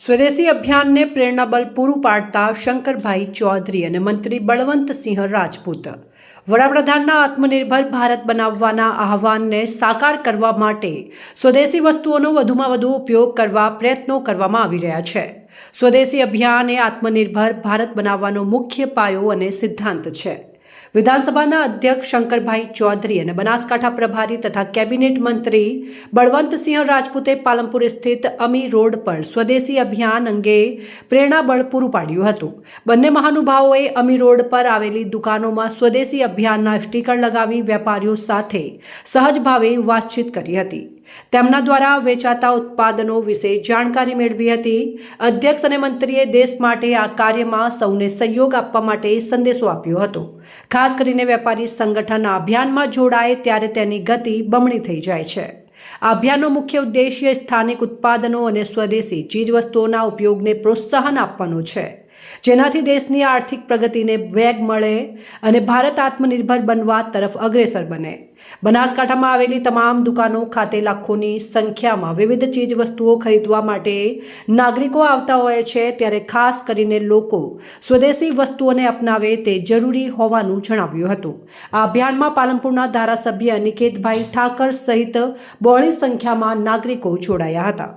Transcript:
સ્વદેશી અભિયાનને પ્રેરણાબલ પૂરું પાડતા શંકરભાઈ ચૌધરી અને મંત્રી બળવંતસિંહ રાજપૂત. વડાપ્રધાનના આત્મનિર્ભર ભારત બનાવવાના આહવાનને સાકાર કરવા માટે સ્વદેશી વસ્તુઓનો વધુમાં વધુ ઉપયોગ કરવા પ્રયત્નો કરવામાં આવી રહ્યા છે. સ્વદેશી અભિયાન એ આત્મનિર્ભર ભારત બનાવવાનો મુખ્ય પાયો અને સિદ્ધાંત છે. વિધાનસભાના અધ્યક્ષ શંકરભાઈ ચૌધરી અને બનાસકાંઠા પ્રભારી તથા કેબિનેટ મંત્રી બળવંતસિંહ રાજપૂતે પાલનપુર સ્થિત અમી રોડ પર સ્વદેશી અભિયાન અંગે પ્રેરણાબળ પૂરું પાડ્યું હતું. બંને મહાનુભાવોએ અમી રોડ પર આવેલી દુકાનોમાં સ્વદેશી અભિયાનના સ્ટીકર લગાવી વેપારીઓ સાથે સહજ ભાવે વાતચીત કરી હતી. તેમના દ્વારા વેચાતા ઉત્પાદનો વિશે જાણકારી મેળવી હતી. અધ્યક્ષ અને મંત્રીએ દેશ માટે આ કાર્યમાં સૌને સહયોગ આપવા માટે સંદેશો આપ્યો હતો. ખાસ કરીને વેપારી સંગઠન આ અભિયાનમાં જોડાય ત્યારે તેની ગતિ બમણી થઈ જાય છે. અભિયાનનો મુખ્ય ઉદ્દેશ્ય સ્થાનિક ઉત્પાદનો અને સ્વદેશી ચીજવસ્તુઓના ઉપયોગને પ્રોત્સાહન આપવાનો છે. જેનાથી દેશની આર્થિક પ્રગતિને વેગ મળે અને ભારત આત્મનિર્ભર બનવા તરફ અગ્રેસર બને. બનાસકાંઠામાં આવેલી તમામ દુકાનો ખાતે લાખોની સંખ્યામાં વિવિધ ચીજવસ્તુઓ ખરીદવા માટે નાગરિકો આવતા હોય છે, ત્યારે ખાસ કરીને લોકો સ્વદેશી વસ્તુઓને અપનાવે તે જરૂરી હોવાનું જણાવ્યું હતું. આ અભિયાનમાં પાલનપુરના ધારાસભ્ય અનિકેતભાઈ ઠાકર સહિત બહોળી સંખ્યામાં નાગરિકો જોડાયા હતા.